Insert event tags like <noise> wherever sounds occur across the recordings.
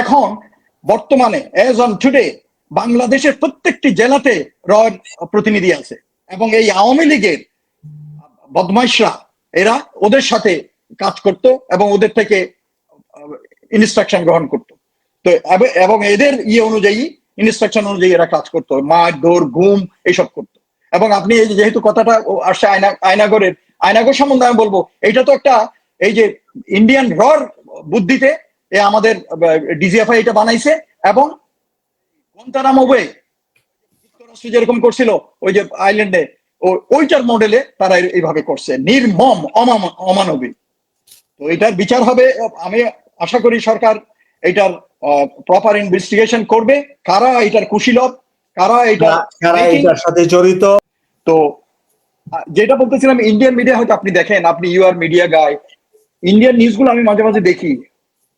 এখন বর্তমানে age on today বাংলাদেশের প্রত্যেকটি জেলাতে রয়ের প্রতিনিধি আছে। এবং এই আওয়ামী লীগের বদমাইশরা, এরা ওদের সাথে কাজ করত এবং ওদের থেকে ইনস্ট্রাকশন গ্রহণ করত। তো এবং এদের ইয়ে অনুযায়ী ইনস্ট্রাকশন অনুযায়ী এরা কাজ করতো। মার, দৌড়, ঘুম এইসব করতো। এবং আপনি এই যেহেতু কথাটা আসছে আয়না, আয়নাগরের, আয়নাগর সম্বন্ধে আমি বলব এটা তো একটা, এই যে ইন্ডিয়ান রর বুদ্ধিতে এ আমাদের ডিজিএফআই এটা বানাইছে এবং গুয়ান্তানামো বে যুক্তরাষ্ট্র যেরকম করছিল ওই যে আইল্যান্ডে ওইটার মডেলে তারা এইভাবে করছে। নির্মম অমানবিক তো এটার বিচার হবে আমি আশা করি সরকার এটার প্রপার ইনভেস্টিগেশন করবে। কারা এটার কুশীলব কারা এটা কারা এটার সাথে জড়িত? তো যেটা বলতেছিলাম ইন্ডিয়ান মিডিয়া হয়তো আপনি দেখেন আপনি you are media guy Indian নিউজগুলো আমি মাঝে মাঝে দেখি।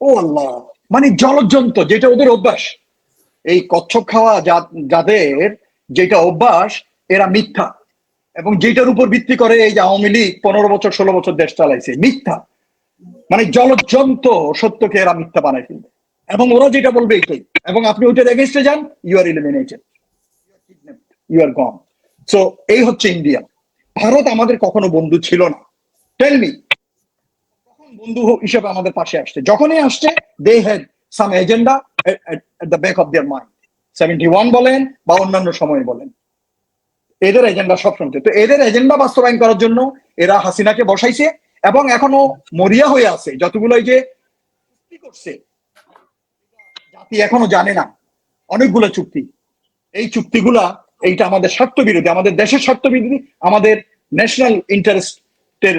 ও আল্লাহ। মানে জলজন্ত, যেটা ওদের অভ্যাস। এই কচ্ছপ খাওয়া যাদের, যেটা অভ্যাস, এরা মিথ্যা। এবং যেটার উপর ভিত্তি করে এই যে আওয়ামী লীগ পনেরো বছর, ষোলো বছর দেশ চালাইছে, মিথ্যা। মানে জলজন্ত সত্যকে এরা মিথ্যা বানাই ফেলবে। এবং ওরা যেটা বলবে এটাই। এবং আপনি ওইটার এগেনস্টে যান you are eliminated you are gone so এই হচ্ছে ইন্ডিয়া ভারত আমাদের কখনো বন্ধু ছিল না। টেল মি বন্ধু হিসেবে আমাদের পাশে আসছে। যখনই আসছে they had some agenda at the back of their mind seventy one বলেন বা অন্যান্য সময় বলেন। এদের এজেন্ডা সব শুনতে তো এদের এজেন্ডা বাস্তবায়ন করার জন্য এরা হাসিনাকে বসাইছে এবং এখনও মরিয়া হয়ে আছে। যতগুলো যে চুক্তি করছে, জাতি এখনও জানে না। অনেকগুলো চুক্তি। এই চুক্তিগুলা, এইটা আমাদের স্বার্থ বিরোধী আমাদের দেশের স্বার্থ বিরোধী আমাদের ন্যাশনাল ইন্টারেস্টের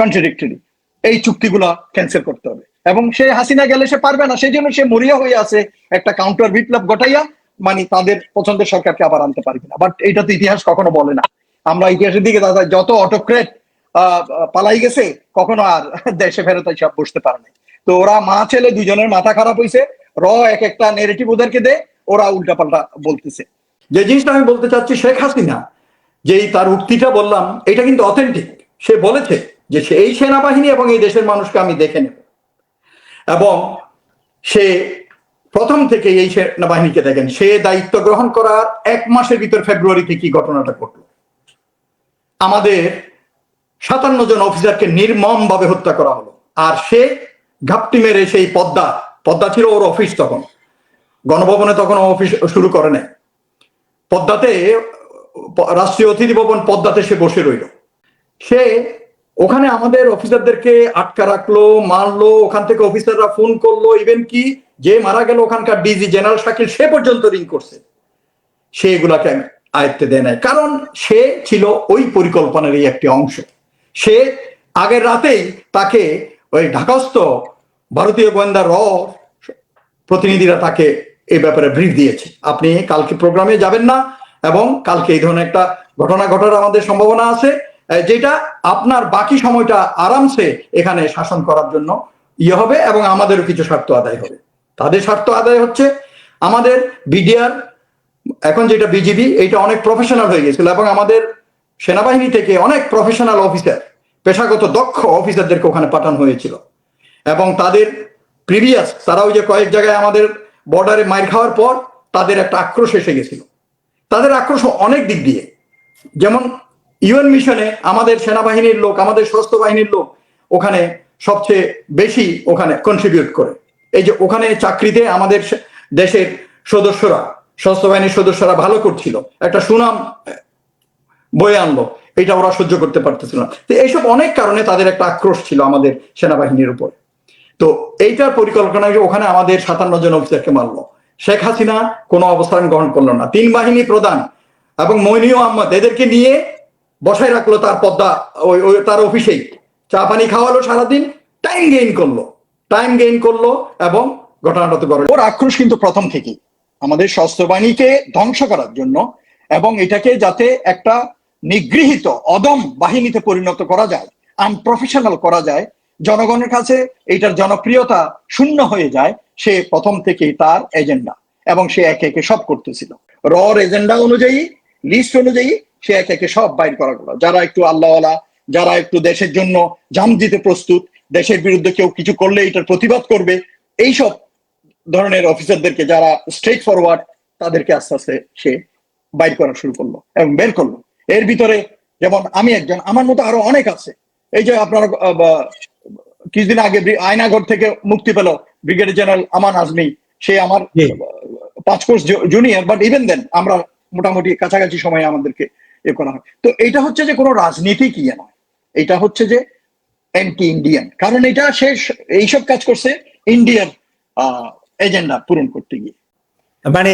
কন্ট্রাডিক্টরি এই চুক্তিগুলা ক্যান্সেল করতে হবে। এবং সে হাসিনা গেলে সে পারবে না, সেই জন্য সে মরিয়া হয়ে আছে একটা কাউন্টার বিপ্লব ঘটাইয়া মানে তাদের পছন্দের সরকারকে আবার আনতে পারবে না। বাট এটা তো ইতিহাস কখনো বলে না। আমরা ইতিহাসের দিকে দাদা যত অটোক্রেট পালাই গেছে, কখনো আর দেশে ফেরত সব বসতে পারে না তো ওরা মা ছেলে দুজনের মাথা খারাপ হয়েছে র এক একটা নেগেটিভ ওদেরকে দে, ওরা উল্টাপাল্টা বলতেছে। যে জিনিসটা আমি বলতে চাচ্ছি, শেখ হাসিনা, যেই তার উক্তিটা বললাম, এটা কিন্তু অথেন্টিক সে বলেছে যে এই সেনাবাহিনী এবং এই দেশের মানুষকে আমি দেখে নেব। এবং সে প্রথম থেকে এই সেনাবাহিনীকে দেখেন। সে দায়িত্ব গ্রহণ করার এক মাসের ভিতর ফেব্রুয়ারিতে কি ঘটনাটা ঘটলো? আমাদের সাতান্ন জন অফিসারকে নির্মম ভাবে হত্যা করা হলো। আর সে ঘাপটি মেরে সেই পদ্মা পদ্মা ছিল ওর অফিস তখন। গণভবনে তখন অফিস শুরু করে নাই। পদ্মাতে, রাষ্ট্রীয় অতিথি ভবন পদ্মাতে সে বসে রইল। সে ওখানে আমাদের অফিসারদেরকে আটকা রাখল, মারলো, ওখান থেকে অফিসাররা ফোন করল ইভেন কি যে মারা গেল ওখানকার ডিজি জেনারেল শাকিল, সে পর্যন্ত রিং করছে। সে এগুলাকে আয়ত্তে দেয় নাই। কারণ সে ছিল ওই পরিকল্পনারই একটি অংশ। সে আগের রাতেই তাকে ওই ঢাকাস্থ ভারতীয় গোয়েন্দা র প্রতিনিধিরা তাকে এই ব্যাপারে ব্রিফ দিয়েছে। আপনি কালকে প্রোগ্রামে যাবেন না এবং কালকে এই ধরনের একটা ঘটনা ঘটার আমাদের সম্ভাবনা আছে। যেটা আপনার বাকি সময়টা আরামসে এখানে শাসন করার জন্য ইয়ে হবে এবং আমাদেরও কিছু স্বার্থ আদায় হবে। তাদের স্বার্থ আদায় হচ্ছে আমাদের বিডিআর, এখন যেটা বিজিবি এটা অনেক প্রফেশনাল হয়ে গেছিল এবং আমাদের সেনাবাহিনী থেকে অনেক প্রফেশনাল অফিসার পেশাগত দক্ষ অফিসারদেরকে ওখানে পাঠানো হয়েছিল। এবং তাদের প্রিভিয়াস তারা ওই যে কয়েক জায়গায় আমাদের বর্ডারে মাইর খাওয়ার পর তাদের একটা আক্রোশ এসে গেছিল। তাদের আক্রোশ অনেক দিক দিয়ে। যেমন ইউএন মিশনে আমাদের সেনাবাহিনীর লোক, আমাদের সশস্ত্র বাহিনীর লোক ওখানে সবচেয়ে বেশি ওখানে কন্ট্রিবিউট করে। এই যে ওখানে চাকরিতে আমাদের দেশের সদস্যরা, সশস্ত্র বাহিনীর সদস্যরা ভালো করছিল। একটা সুনাম বয়ে আনলো। এটা ওরা সহ্য করতে পারতেছিল না। তো এইসব অনেক কারণে তাদের একটা আক্রোশ ছিল আমাদের সেনাবাহিনীর উপর। তো এইটার পরিকল্পনা ওখানে আমাদের সাতান্ন জন অফিসারকে মারলো। শেখ হাসিনা কোনো অবস্থান গ্রহণ করল না। তিন বাহিনী প্রধান এবং মইনিউ আহমদ, এদেরকে নিয়ে বসায় রাখল তার পদ্মা, ওই ওই তার অফিসেই। চা পানি খাওয়ালো সারাদিন টাইম গেইন করল। টাইম গেইন করল এবং ঘটনাটা তো গড়ে ওর আক্রোশ কিন্তু প্রথম থেকেই। আমাদের সশস্ত্র বাহিনীকে ধ্বংস করার জন্য এবং এটাকে যাতে একটা নিগৃহীত অদম বাহিনীতে পরিণত করা যায় আনপ্রফেশনাল করা যায়, জনগণের কাছে এইটার জনপ্রিয়তা শূন্য হয়ে যায়, সে প্রথম থেকেই তার এজেন্ডা এবং সে একে একে সব করতেছিল। রর এজেন্ডা অনুযায়ী লিস্ট অনুযায়ী সে একে একে সব বাইর করা গেল যারা একটু আল্লাহওয়ালা যারা একটু দেশের জন্য জান দিতে প্রস্তুত দেশের বিরুদ্ধে কেউ কিছু করলে এটার প্রতিবাদ করবে এইসব ধরনের অফিসারদেরকে যারা স্ট্রেট ফরওয়ার্ড তাদেরকে আস্তে আস্তে সে বাইর করা শুরু করল এবং বের করল। এর ভিতরে যেমন আমি একজন আমার মতো আরও অনেক আছে। এই যে আপনারা কিছুদিন আগে আয়নাঘর থেকে মুক্তি পেল ব্রিগেডিয়ার জেনারেল আমান আজমি। সে আমার পাঁচ course junior but even then আমরা মোটামুটি কাছাকাছি সময়ে আমাদেরকে এ করা হয়। তো এটা হচ্ছে যে কোনো রাজনীতিক ইয়ে নয়। এটা হচ্ছে যে অ্যান্টি ইন্ডিয়ান কারণ এটা সে এইসব কাজ করছে ইন্ডিয়ার এজেন্ডা পূরণ করতে গিয়ে। মানে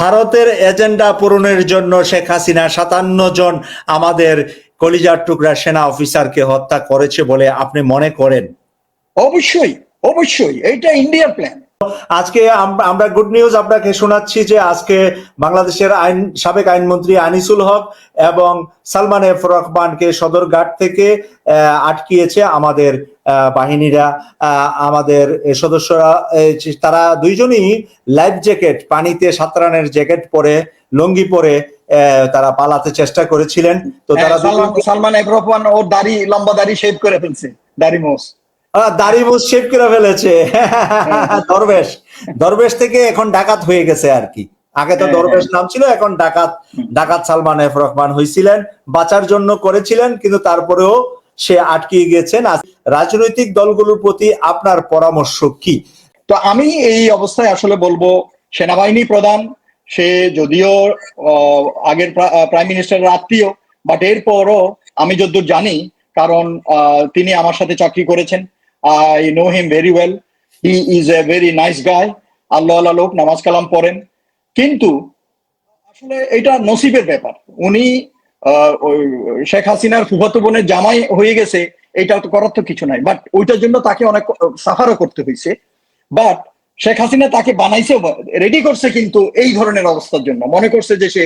ভারতের এজেন্ডা পূরণের জন্য শেখ হাসিনা সাতান্ন জন আমাদের কলিজার টুকরা সেনা অফিসারকে হত্যা করেছে বলে আপনি মনে করেন? অবশ্যই অবশ্যই। এটা ইন্ডিয়ার প্ল্যান আজকে আমরা গুড নিউজ আপনাকে শোনাচ্ছি যে আজকে বাংলাদেশের আইন সাবেক আইনমন্ত্রী আনিসুল হক এবং সালমান এফ রহমানকে সদরঘাট থেকে আটকিয়েছে আমাদের বাহিনীরা। আমাদের সদস্যরা তারা দুইজনই লাইফ জ্যাকেট পানিতে সাঁতরানের জ্যাকেট পরে লুঙ্গি পরে আহ, তারা পালাতে চেষ্টা করেছিলেন। তো তারা হ্যাঁ, সালমান এফ রহমান ওর দাড়ি লম্বা দাড়ি শেভ করে ফেলছে দাড়ি মোস দাড়ি মুছ শেভ করে ফেলেছে। <laughs> দরবেশ। দরবেশ থেকে এখন ডাকাত হয়ে গেছে আর কি। আগে তো হ্যাঁ, দরবেশ নাম ছিল এখন ডাকাত ডাকাত সালমান এফ রহমান হয়েছিলেন বাঁচার জন্য করেছিলেন কিন্তু তারপরেও সে আটকে গেছেন। রাজনৈতিক দলগুলোর প্রতি আপনার পরামর্শ কি? তো আমি এই অবস্থায় আসলে বলব সেনাবাহিনী প্রধান সে যদিও আগের প্রাইম মিনিস্টারের আত্মীয় বাট এরপরও আমি যদ্দূর জানি কারণ আহ, তিনি আমার সাথে চাকরি করেছেন। I know him very well he is a very nice guy আল্লাহ আল্লাহ লোক, নামাজ কালাম পড়েন। কিন্তু আসলে এটা নসিবের ব্যাপার। উনি শেখ হাসিনার ফুফাতো বোনের জামাই হয়ে গেছে, এটা তো করার তো কিছু নাই। বাট ওইটার জন্য তাকে অনেক সাফারও করতে হয়েছে। বাট শেখ হাসিনা তাকে বানাইছে রেডি করছে কিন্তু এই ধরনের অবস্থার জন্য। মনে করছে যে সে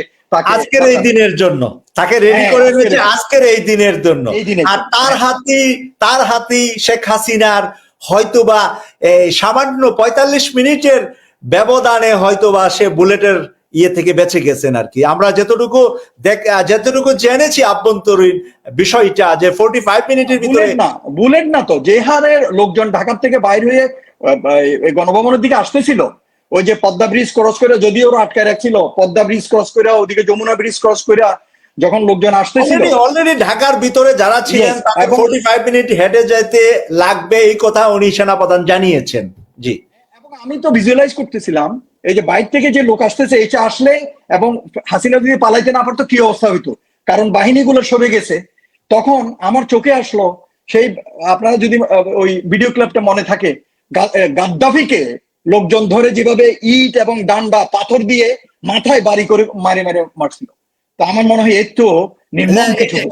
আজকের এই দিনের জন্য। তাকে রেডি হ্যাঁ, করে নিয়েছে আজকের এই দিনের জন্য। আর তার হাতি তার হাতি শেখ হাসিনার হয়তোবা এই সামান্য পঁয়তাল্লিশ মিনিটের ব্যবধানে হয়তোবা সে বুলেটের ইয়ে থেকে বেঁচে গেছেন আর কি। আমরা যতটুকু দেখ যতটুকু জেনেছি আভ্যন্তরীণ বিষয়টা যে ফোর্টি ফাইভ মিনিটের ভিতরে না বুলেট না তো যে হারে লোকজন ঢাকার থেকে বাইর হয়ে গণভবনের দিকে আসতেছিল ওই যে পদ্মা ব্রিজ ক্রস করে যদিও ওরা আটকায় রাখছিল পদ্মা ব্রিজ ক্রস করে ওদিকে যমুনা ব্রিজ ক্রস করে যখন লোকজন আসতেছিল অলরেডি ঢাকার ভিতরে যারা ছিলেন তাদের এবং- ফোর্টি ফাইভ মিনিট হেঁটে যেতে লাগবে এই কথা উনি সেনাপ্রধান জানিয়েছেন। জি। এবং আমি তো ভিজুয়ালাইজ করতেছিলাম এই যে বাইর থেকে যে লোক আসতেছে এটা আসলে এবং হাসিনা যদি পালাইতে না পারতো কি অবস্থা হইতো? কারণ বাহিনীগুলো সরে গেছে। তখন আমার চোখে আসলো সেই আপনারা যদি ওই ভিডিও ক্লিপটা মনে থাকে গাদ্দাফিকে লোকজন ধরে যেভাবে ইট এবং ডান্ডা পাথর দিয়ে মাথায় বাড়ি করে মারে মারে মারছিল। তো আমার মনে হয় এর তো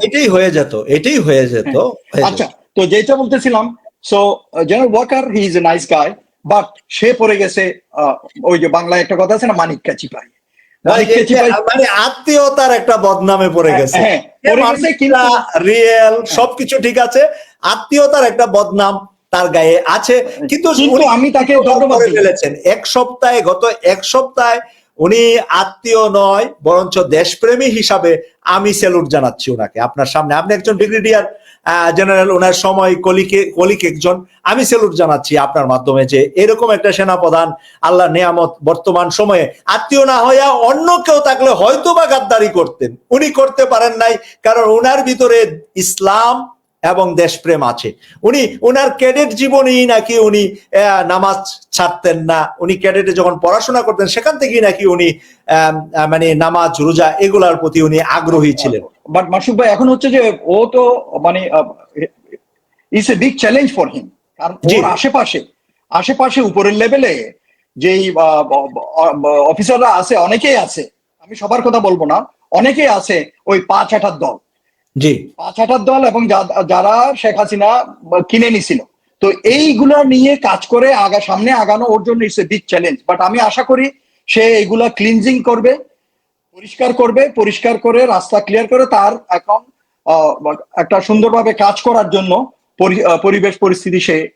এটাই হয়ে যেত এটাই হয়ে যেত আচ্ছা তো যেটা বলতেছিলাম so general Waker he is a nice guy but সে পড়ে গেছে আহ, ওই যে বাংলায় একটা কথা আছে না মানিক কাচি পাই মানে আত্মীয়তার একটা বদনামে পড়ে গেছে। হ্যাঁ, পড়ে গেছে রিয়েল সবকিছু ঠিক আছে আত্মীয়তার একটা বদনাম। তার গায়ে আছে। কিন্তু আমি তাকে ধন্যবাদ ফেলেছেন। এক সপ্তাহে গত এক সপ্তাহে উনি আত্মীয় নয় বরঞ্চ দেশপ্রেমী হিসাবে আমি স্যালুট জানাচ্ছি ওনাকে আপনার সামনে। আপনি একজন ব্রিগেডিয়ার জেনারেল ওনার সময় কলিকে কলিক একজন। আমি স্যালুট জানাচ্ছি আপনার মাধ্যমে যে এরকম একটা সেনাপ্রধান আল্লাহ নিয়ামত বর্তমান সময়ে আত্মীয় না হইয়া অন্য কেউ থাকলে হয়তো বা গাদ্দারি করতেন। উনি করতে পারেন নাই কারণ ওনার ভিতরে ইসলাম এবং দেশপ্রেম আছে। উনি ওনার ক্যাডেট জীবনেই নাকি উনি নামাজ ছাড়তেন না। উনি ক্যাডেটে যখন পড়াশোনা করতেন সেখান থেকেই নাকি উনি মানে নামাজ রোজা এগুলার প্রতি উনি আগ্রহী ছিলেন। বাট মাসুক ভাই এখন হচ্ছে যে ও তো মানে it's a big challenge for him কারণ। ওর আশেপাশে আশেপাশে উপরের লেভেলে যেই অফিসাররা আছে অনেকেই আছে। আমি সবার কথা বলব না। অনেকেই আছে ওই পাঁচ আঠার দল। জি। পাঁচ হাজার দল এবং যারা শেখ হাসিনা কিনে নিছিল। তো এইগুলা নিয়ে কাজ করে আগা, সামনে আগানো ওর জন্য it's a big challenge but আমি আশা করি সে এগুলা ক্লিনজিং করবে, পরিষ্কার করবে, পরিষ্কার করে, রাস্তা ক্লিয়ার করে তার এখন একটা সুন্দরভাবে কাজ করার জন্য পরি- পরিবেশ পরিস্থিতি সে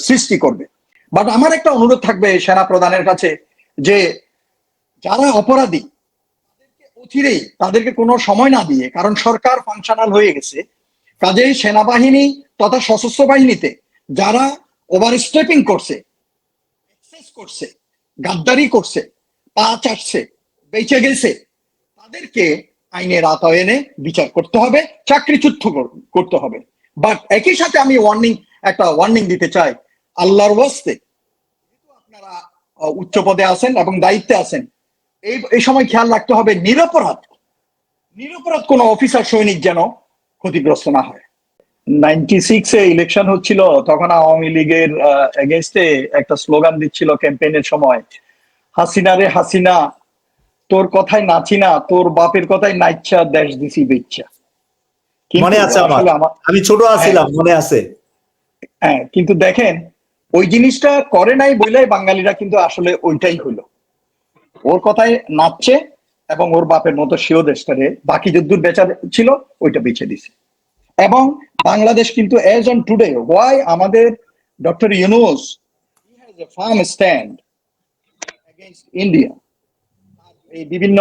সৃষ্টি করবে। বাট আমার একটা অনুরোধ থাকবে সেনা প্রধানের কাছে যে যারা অপরাধী অচিরেই তাদেরকে কোনো সময় না দিয়ে, কারণ সরকার ফাংশনাল হয়ে গেছে, কাজেই সেনাবাহিনী তথা সশস্ত্র বাহিনীতে যারা ওভার স্টেপিং করছে করছে, গাদ্দারি করছে, পা চাটছে, বেঁচে গেছে, তাদেরকে আইনের আওতায় এনে বিচার করতে হবে, চাকরিচ্যুত কর- করতে হবে। বাট একই সাথে আমি ওয়ার্নিং একটা ওয়ার্নিং দিতে চাই, আল্লাহর ওয়াস্তে আপনারা উচ্চ পদে আছেন এবং দায়িত্বে আছেন এই এই সময় খেয়াল রাখতে হবে নিরপরাধ নিরপরাধ কোনো অফিসার সৈনিক যেন ক্ষতিগ্রস্ত না হয়। নাইনটি সিক্সে ইলেকশন হচ্ছিল তখন আওয়ামী লীগের এগেনস্টে একটা স্লোগান দিচ্ছিল ক্যাম্পেইনের সময় হাসিনা রে হাসিনা তোর কথায় নাচি না তোর বাপের কথায় নাইচ্ছা দেশ দিছি বেচ্ছা কিন্তু মনে আছে আমার? আমার আমি ছোট আছিলাম মনে আছে। হ্যাঁ কিন্তু দেখেন ওই জিনিসটা করে নাই বলেই বাঙালিরা কিন্তু আসলে ওইটাই হলো। ওর কথায় নাচছে এবং ওর বাপের মতো সেও দেশটারে বাকি যদ্দূর বেচা ছিল, ওইটা বেছে দিছে। এবং বাংলাদেশ কিন্তু এজ অন টুডে ওয়াই আমাদের doctor Yunus firm stand India এই বিভিন্ন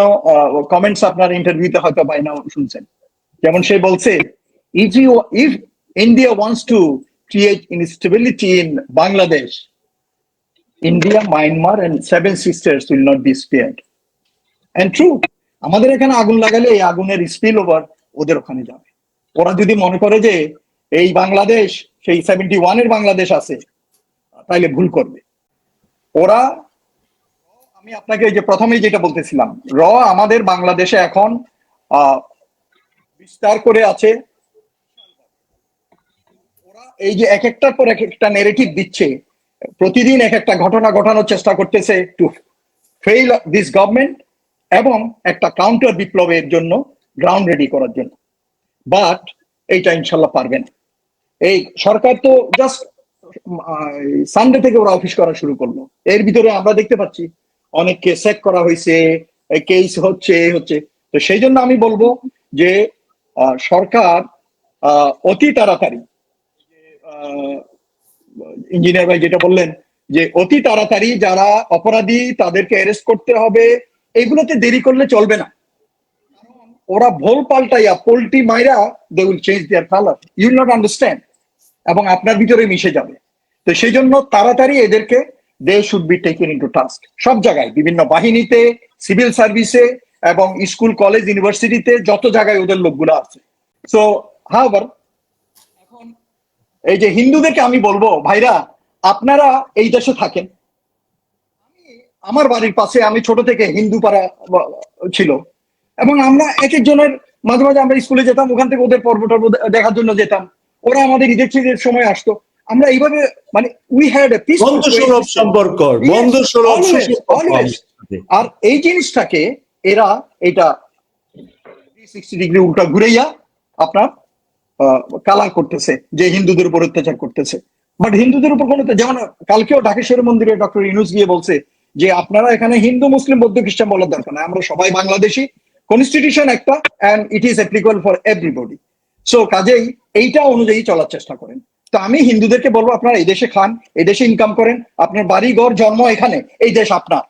কমেন্টস আপনার ইন্টারভিউতে হয়তো বাই নাও শুনছেন। যেমন সে বলছে if you if India wants to create instability in Bangladesh India Myanmar and seven sisters will not be spared and true আমাদের এখানে আগুন লাগালে এই আগুনের স্পিল ওভার ওদের ওখানে যাবে। ওরা যদি মনে করে যে এই বাংলাদেশ, সেই সেভেন্টি ওয়ানের বাংলাদেশ আছে, তাইলে ভুল করবে। ওরা, আমি আপনাকে যে প্রথমেই যেটা বলতেছিলাম, র আমাদের বাংলাদেশে এখন বিস্তার করে আছে। ওরা এই যে এক একটার পর এক একটা নেরেটিভ দিচ্ছে প্রতিদিন এক একটা ঘটনা ঘটানোর চেষ্টা করতেছে টু ফেইল দিস গভর্নমেন্ট এবং একটা কাউন্টার বিপ্লবের জন্য গ্রাউন্ড রেডি করার জন্য। বাট এইটা ইনশাল্লাহ পারবে না। এই সরকার তো জাস্ট সানডে থেকে ওরা অফিস করা শুরু করল। এর ভিতরে আমরা দেখতে পাচ্ছি, অনেককে সেক করা হয়েছে কেস হচ্ছে হচ্ছে। তো সেই জন্য আমি বলব যে সরকার অতি তাড়াতাড়ি ইঞ্জিনিয়ার ভাই যেটা বললেন যে অতি তাড়াতাড়ি যারা অপরাধী তাদেরকে অ্যারেস্ট করতে হবে, এগুলোতে দেরি করলে চলবে না। ওরা ভোল পাল্টাইয়া পোল্টি মাইরা they will change their colour you'll not understand এবং আপনার ভিতরে মিশে যাবে। তো সেই জন্য তাড়াতাড়ি এদেরকে they should be taken into task সব জায়গায়, বিভিন্ন বাহিনীতে সিভিল সার্ভিসে এবং স্কুল কলেজ ইউনিভার্সিটিতে যত জায়গায় ওদের লোকগুলো আছে। সো হাওয়ার এই যে হিন্দুদেরকে আমি বলব ভাইরা আপনারা এই দেশে থাকেন। আমি আমার বাড়ির পাশে আমি ছোট থেকে হিন্দু পাড়া ছিল। এবং আমরা এক একজনের মাঝে মাঝে আমরা স্কুলে যেতাম ওখান থেকে ওদের পর্ব টর্ব দেখার জন্য যেতাম। ওরা আমাদের ঈদের ছুটির সময় আসতো। আমরা এইভাবে মানে উই হ্যাড এ পিস সম্পর্ক। আর এই জিনিসটাকে এরা এটা সিক্সটি ডিগ্রি উল্টা ঘুরেইয়া আপনার কালার করতেছে, যে হিন্দুদের উপর অত্যাচার করতেছে। বাট হিন্দুদের উপর কোনো যেমন কালকেও ঢাকেশ্বরী মন্দিরে ডক্টর ইনুস গিয়ে বলছে যে, আপনারা এখানে হিন্দু, মুসলিম, বৌদ্ধ, খ্রিস্টান বলার দরকার না আমরা সবাই বাংলাদেশি। কনস্টিটিউশন একটা and it is applicable for everybody so কাজেই এইটা অনুযায়ী চলার চেষ্টা করেন। তো আমি হিন্দুদেরকে বলব, আপনারা এই দেশে খান, এই দেশে ইনকাম করেন। আপনার বাড়ি, ঘর, জন্ম এখানে, এই দেশ আপনার।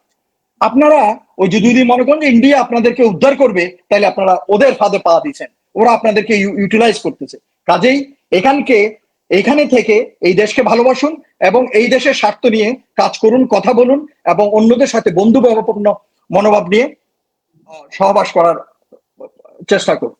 আপনারা ওই যদি মনে করেন যে ইন্ডিয়া আপনাদেরকে উদ্ধার করবে তাহলে আপনারা ওদের ফাঁদে পা দিচ্ছেন ওরা আপনাদেরকে ইউটিলাইজ করতেছে। কাজেই এখানকে, এখানে থেকে এই দেশকে ভালোবাসুন এবং এই দেশের স্বার্থ নিয়ে কাজ করুন, কথা বলুন এবং অন্যদের সাথে বন্ধু মনোভাব নিয়ে সহবাস করার চেষ্টা করুন।